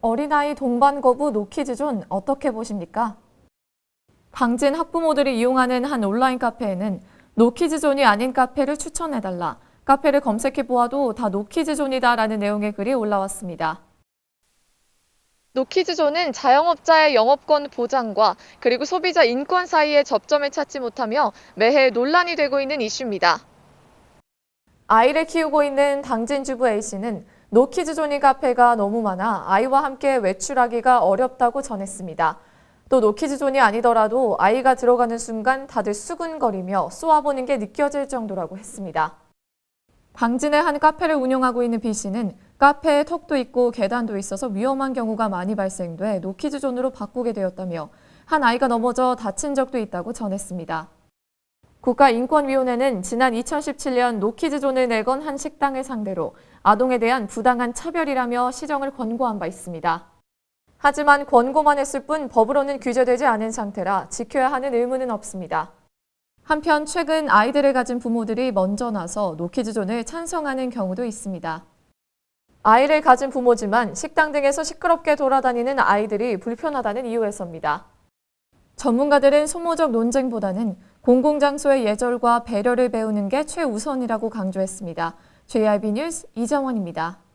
어린아이 동반 거부 노키즈존 어떻게 보십니까? 방진 학부모들이 이용하는 한 온라인 카페에는 노키즈존이 아닌 카페를 추천해달라. 카페를 검색해 보아도 다 노키즈존이다라는 내용의 글이 올라왔습니다. 노키즈존은 자영업자의 영업권 보장과 그리고 소비자 인권 사이의 접점을 찾지 못하며 매해 논란이 되고 있는 이슈입니다. 아이를 키우고 있는 당진 주부 A씨는 노키즈존이 카페가 너무 많아 아이와 함께 외출하기가 어렵다고 전했습니다. 또 노키즈존이 아니더라도 아이가 들어가는 순간 다들 수근거리며 쏘아보는 게 느껴질 정도라고 했습니다. 방진의 한 카페를 운영하고 있는 B씨는 카페에 턱도 있고 계단도 있어서 위험한 경우가 많이 발생돼 노키즈존으로 바꾸게 되었다며 한 아이가 넘어져 다친 적도 있다고 전했습니다. 국가인권위원회는 지난 2017년 노키즈존을 내건 한 식당을 상대로 아동에 대한 부당한 차별이라며 시정을 권고한 바 있습니다. 하지만 권고만 했을 뿐 법으로는 규제되지 않은 상태라 지켜야 하는 의무는 없습니다. 한편 최근 아이들을 가진 부모들이 먼저 나서 노키즈존을 찬성하는 경우도 있습니다. 아이를 가진 부모지만 식당 등에서 시끄럽게 돌아다니는 아이들이 불편하다는 이유에서입니다. 전문가들은 소모적 논쟁보다는 공공장소의 예절과 배려를 배우는 게 최우선이라고 강조했습니다. JRB 뉴스 이정원입니다.